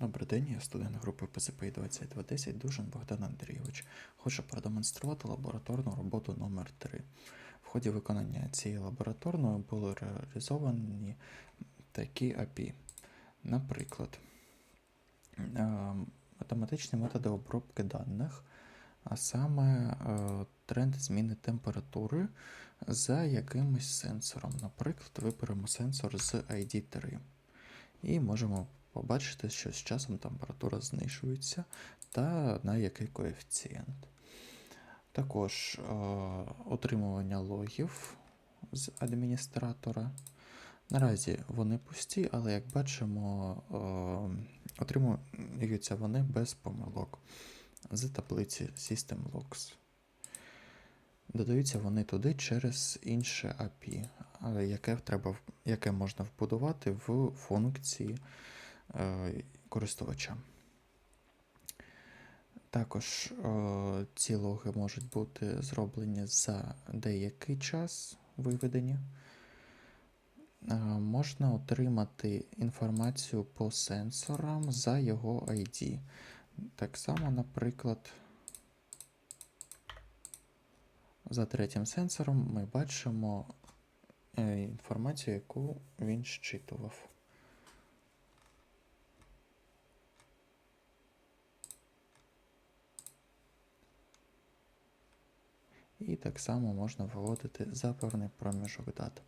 Добрий день, я студент групи ПЗП 2210 Дужин Богдан Андрійович. Хочу продемонструвати лабораторну роботу номер 3 В ході виконання цієї лабораторної були реалізовані такі API. Наприклад, е, математичні методи обробки даних, а саме е, тренд зміни температури за якимось сенсором. Наприклад, виберемо сенсор з ID3 і можемо побачити, що з часом температура знижується та на який коефіцієнт. Також е, отримування логів з адміністратора. Наразі вони пусті, але як бачимо, е, отримуються вони без помилок з таблиці SystemLogs. Додаються вони туди через інше API, яке, треба, яке можна вбудувати в функції користувача. Також е, ці логи можуть бути зроблені за деякий час виведені. Е, можна отримати інформацію по сенсорам за його ID. Так само, наприклад, за третім сенсором ми бачимо е, інформацію, яку він щитував. І так само можна вводити запорний проміжок дат.